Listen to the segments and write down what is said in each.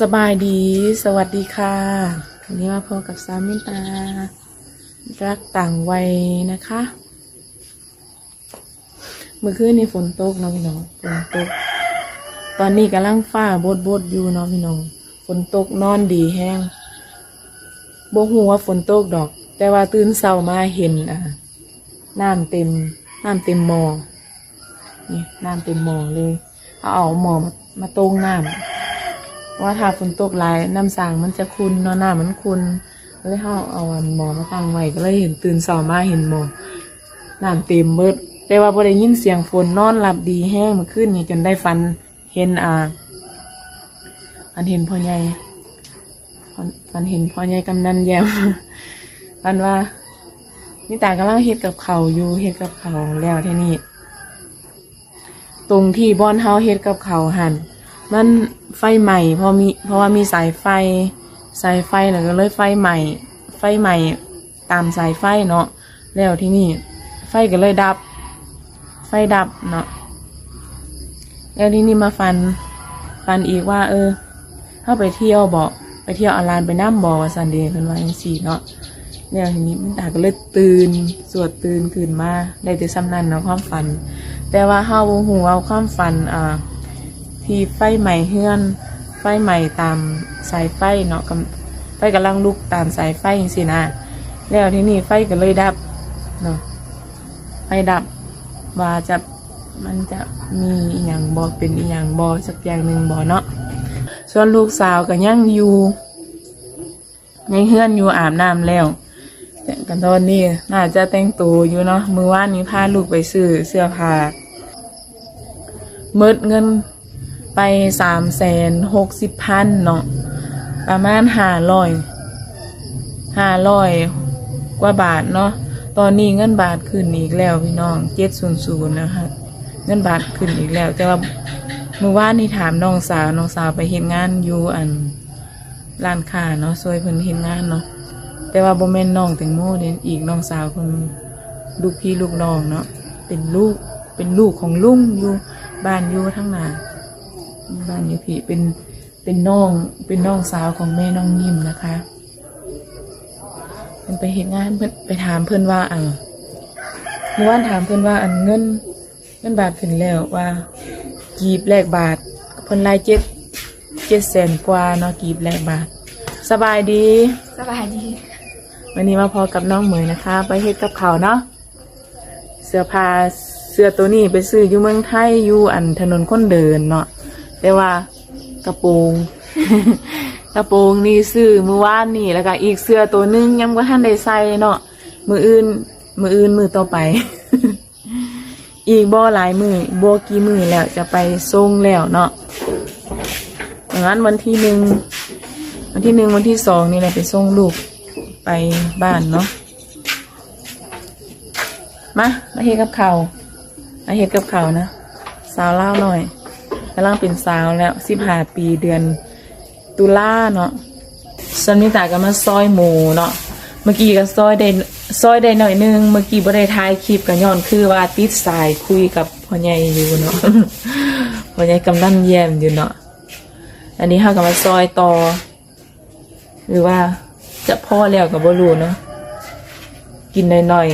สบายดี สวัสดีค่ะ วันนี้มาพบกับสามินตา รักต่างวัยนะคะ เมื่อคืนนี้ฝนตกเนาะพี่น้อง ฝนตก ตอนนี้กำลังฟ้าบดบดอยู่เนาะพี่น้อง ฝนตกนอนดีแห้งบ่ฮู้ว่าฝนตกดอก แต่ว่าตื่นเช้ามาเห็นอะน้ำเต็ม น้ำเต็มหมอนี่น้ำเต็มหมอเลย เอาเอาหมอมามาตรงน้ำ ว่าถ้าฝนตกหลายน้ำสางมันจะคุนเนาะหน้ามันคุนก็เลยเขาเอาอันหมอมาตั้งไว้ก็เลยเห็นตื่นเช้ามาเห็นหมอน้ำเต็มเบิด แต่ว่าพอได้ยินเสียงฝนนอนหลับดีแห้งมื่อคืนนี้จนได้ฟันเห็นอ่าฟันเห็นพ่อใหญ่ฟันเห็นพ่อใหญ่กำนันแย้มฟันว่านี่ตากำลังเฮ็ดกับเขาอยู่เฮ็ดกับเขาแล้วที่นี่ตรงที่บอนเฮาเฮ็ดกับเขาหัน มันไฟใหม่พอมีเพราะว่ามีสายไฟ สายไฟแล้วก็เลยไฟใหม่ ไฟใหม่ตามสายไฟเนาะแล้วที่นี่ไฟก็เลยดับ ไฟดับเนาะแล้วที่นี่มาฟันฟันอีกว่า เออเข้าไปเที่ยวบอกไปเที่ยวอาลานไปน้ำบอว่าซันเดย์เพิ่นว่าจังซี่เนาะแล้วทีนี้มันตาก็เลยตื่นสวดตื่นขึ้นมาได้แต่ซ้ำนั้นเนาะความฝัน แต่ว่าเฮาบ่ฮู้ว่าความฝันอ่า ที่ไฟใหม่เฮือน ไฟใหม่ตามสายไฟเนาะกำไฟกำลังลุกตามสายไฟจังซี่นะแล้วที่นี่ไฟก็เลยดับเนาะไฟดับว่าจะมันจะมีอย่างบอเป็นอย่างบอสักอย่างหนึ่งบอเนาะส่วนลูกสาวก็ยังอยู่ในเฮือนอยู่อาบน้ำแล้วกันตอนนี้น่าจะแต่งตัวอยู่เนาะมือว่านนี้พาลูกไปซื้อเสื้อผ้าเมิดเงิน ไปสามแสนหกสิบพันเนาะประมาณห้าร้อยห้าร้อยกว่าบาทเนาะตอนนี้เงินบาทขึ้นอีกแล้วพี่น้องเจ็ดศูนย์ศูนย์นะคะเงินบาทขึ้นอีกแล้ว แต่ว่าเมื่อวานนี่ถามน้องสาวน้องสาวไปเห็นงานอยู่อันร้านค้าเนาะซอยเพิ่นเห็นงานเนาะแต่ว่าโบ่แมนน้องแตงโมเด่นอีกน้องสาวคนลูกพี่ลูกน้องเนาะเป็นลูกเป็นลูกของลุงอยู่บ้านอยู่ทั้งหนา บ้านอยู่พี่เป็นเป็นน้องเป็นน้องสาวของแม่น้องยิ้มนะคะเพิ่นไปเห็นงานเพิ่นไปถามเพื่อนว่าอันเมื่อวานถามเพื่อนว่าอันเงินเงินบาทขึ้นแล้วว่า กีบแลกบาทเพิ่นรายเจ็ดเจ็ดแสนกว่าเนาะกีบแลกบาท สบายดีสบายดี วันนี้มาพอกับน้องเหมยนะคะ ไปเฮ็ดกับเขาวเนาะเสื้อผ้าเสื้อตัวนี้ไปซื้ออยู่เมืองไทยอยู่อันถนนคนเดินเนาะ แต่ว่ากระโปรง กระโปรงนี่ซื้อมือว่านนี่แล้วก็อีกเสื้อตัวหนึงยังบ่ทันได้ใส่เนาะมืออื่น มืออื่นมือต่อไป อีกบ่หลายมือบ่กี่มือแล้วจะไปส่งแล้วเนาะอย่างนั้นวันที่หนึ่งวันที่หนึ่งวันที่สองนี่แหละไปส่งลูกไปบ้านเนาะมามาเฮ็ดกับเขาวมาเฮ็ดกับเขาวนะสาวเล่าหน่อย กำลังเป็นสาวแล้วสิบห้าปีเดือนตุลาเนาะซันมิตาก็มาซอยหมูเนาะเมื่อกี้ก็ซอยได้ซอยได้หน่อยนึงเมื่อกี้บ่ได้ถ่ายคลิปกันย้อนคือว่าติดสายคุยกับพ่อใหญ่อยู่เนาะพ่อใหญ่กำลังแย้มอยู่เนาะอันนี้เฮาก็มาซอยต่อ หรือว่าจะพ่อแล้วกับบ่รู้เนาะกินหน่อย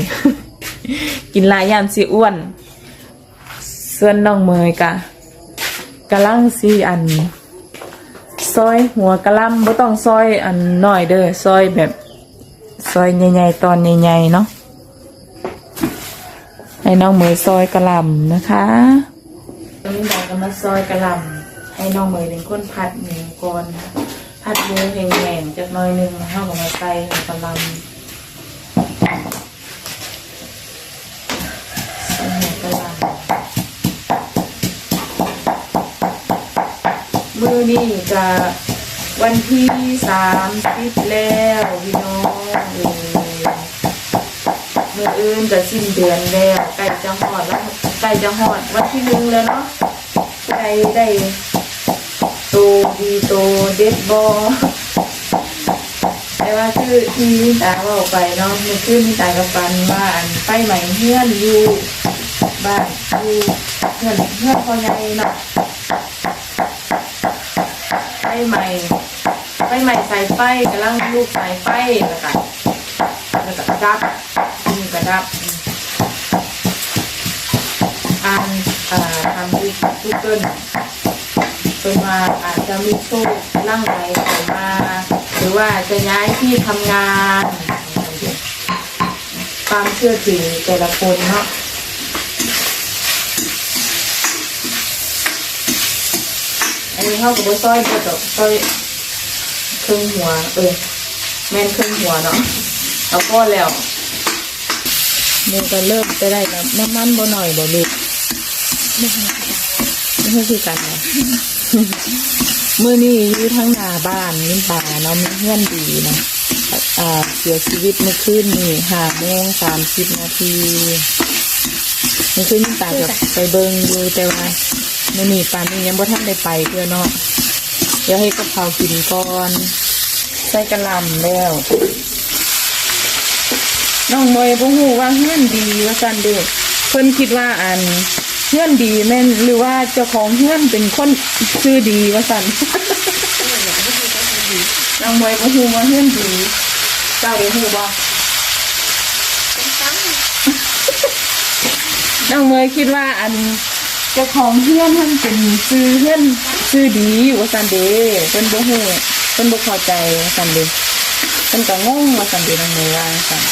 ๆ กินหลายยางสิอ้วนส่วนน้องเมยกะ กะลังสีอัน ซอยหัวกะลำบ่ต้องซอยอันน้อยเด้อซอยแบบ ซอยใหญ่ๆตอนใหญ่ๆเนาะให้น้องเหมยซอยกะลำนะคะตรงนี้ดาก็มาซอยกะลำให้น้องเหมยเป็นคนผัดหมูก่อนผัดหมูแห้งๆจากน้อยหนึงมาเข้ากับมาใส่กะลำใส่หัวกะลำ มือนี่จะวันที่สามสิบแล้วพี่น้องเอ้ยมืออื่นจะสิ้นเดือนแล้วใกล้จะหอดแล้วใกล้จะหอดวันที่หนึ่งแล้วเนาะใกล้ได้โตดีโตเด็ดบอแต่ว่าคือที่มิตาเว่าไปเนาะมันคือมิตากับปันว่านไปใหม่เฮือนอยู่บ้านอยู่เฮือนเฮือนพอใหญ่เนาะ ใหม่ไฟใหม่สายไฟกำลังลูกใสายไฟแล้วก็แล้วก็กระดับนี่กระดับอ่านอทำดูกูเกิลเป็นว่าอาจจะมีโชคร่างไหลเข้ามา หรือว่าจะย้ายที่ทำงาน ความเชื่อถือแต่ละคนเนาะ นนี้เขากับซอยก็จะซอยครึ่งหัวเออแม่นครึ่งหัวเนาะเอาก็แล้วมันก็เริ่มจะได้น้ำมันบ่หน่อยบ่ลูกไม่ใช่ไม่ใช่คือกันนะมื่อนี้อยู่ทั้งนาบ้านนิ่ป่าเนาะมีเพื่อนดีนะอ่าเสียชีวิตเมื่อคืนนี่ห้าโมงสามสิบนาทีเมื่อคืนนิ่ป่าจะไปเบิงอยู่แต่ว่า มื่อนี้ป่านนี้ยังบ่ทันได้ไปเพื่อเนาะเดี๋ยวให้กับเขากินก่อนใส่กระลำแล้ว น้องเมย์บ่ฮู้ว่าเฮือนดีว่าซั่นเด้อเพิ่นคิดว่าอันเฮือนดีแม่นหรือว่าเจ้าของเฮือนเป็นคนชื่อดีว่าซั่นน้องเมย์บ่ฮู้ว่าเฮือนดีเจ้าได้ฮู้บ่น้องเมย์คิดว่าอัน เจ้าของเฮือนมันเป็นชื่อเฮือนชื่อดีว่าซันเด้เพิ่นบ่ฮู้เพิ่นบ่เข้าใจว่าซันเด้เพิ่นก็งงว่าซันเด้น้องเมย์ว่าซั่น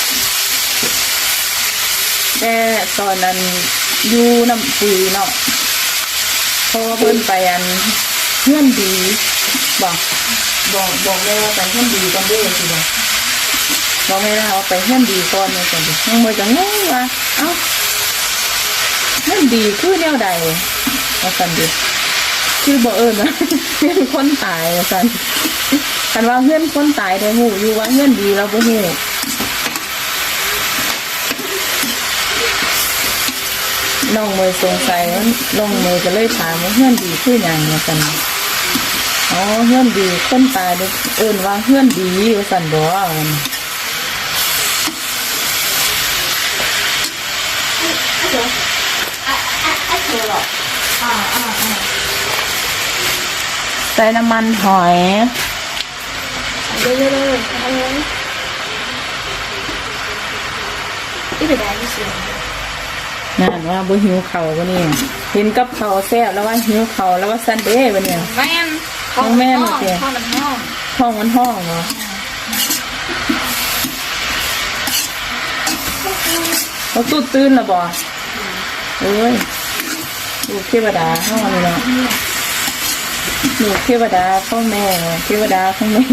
แต่ตอนนั้นอยู่น้ำปุยเนาะเพราะว่าเพิ่นไปอันเพื่อนดีบอกบอกบอกเลยว่าไปเพื่อนดีก่อนเด้วยสิบอกบอกไม่ได้ว่าไปเพื่อนดีก่อนเลยก่อนดิน้องมวยจะงงว่าเอ้า ดีคือแนวใดว่าสันดิคือบอกเอิญนะเพื่อนคนตายว่าสันคันว่าเพื่อนคนตายได้หูอยู่ว่าเพื่อนดีเราบ่หูน้องเมย์สงสัยว่าน้องเมย์ก็เลยถามว่าเฮือนดีคืออย่างเงี้ยกันอ๋อเฮื่อนดีคนตายเด้อเอิ้นว่าเฮื่อนดีว่าสันบ่ว่ามัน ใส่น้ำมันหอยเรื่อยๆเลยเอาเลยนี่เป็นอะไรที่เสียงนั่นว่าบ่หิวเขาวบ่เนี่ยเห็นกับเขาวแซ่บแล้วว่าหิวเขาวแล้วว่าซันเด้บ่เนี่ยแม่นของแม่นห้องโอเคห้องมันห้องห้องมันห้องเหรอเขาตู้ตื่นและบ่เอ้ย ลูกเทวดาห้องเลยเนาะลูกเทวดาพ่อแม่เทวดาขอแม่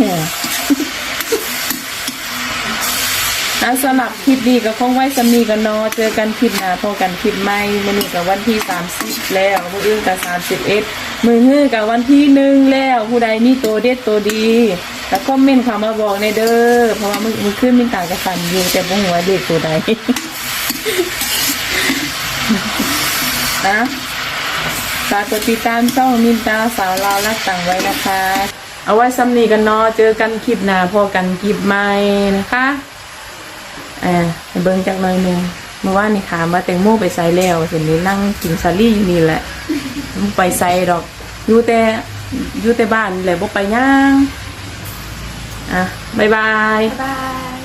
นะสำหรับคลิปดีก็คงไว้สำนีกันนาะเจอกันคลิปหน้าพอกันคลิปใหม่มื้อนี้กับวันที่สามสิบแล้วมื้ออื่นกับสามสิบเอ็ดมือฮื้อกับวันที่หนึ่งแล้ว ผู้ใดมีตัวเด็ดตัวดีแล้วก็เม่นคำมาบอกในเด้อเพราะว่ามือมือขึ้นมินต่างกับฟันอยู่แต่บ่หัวาเด็กตัวใดนะ ฝากกดติดตามช่องมินตาสาวลาวรักต่างไว้นะคะ เอาไว้สำนีกันเนาะเจอกันคลิปหน้าพอกันคลิปใหม่นะคะอ่าเบิ่งจักหน่อยหนึงเมื่อวานนี่ถามว่าแตงโมไปใส่แล้วเห็นนี้นั่งกินซาลี่อยู่นี่แหละไปใส่ดอกอยู่แต่อยู่แต่บ้านนี่แหละบ่ไปย่างอะบ๊ายบายบ๊ายบาย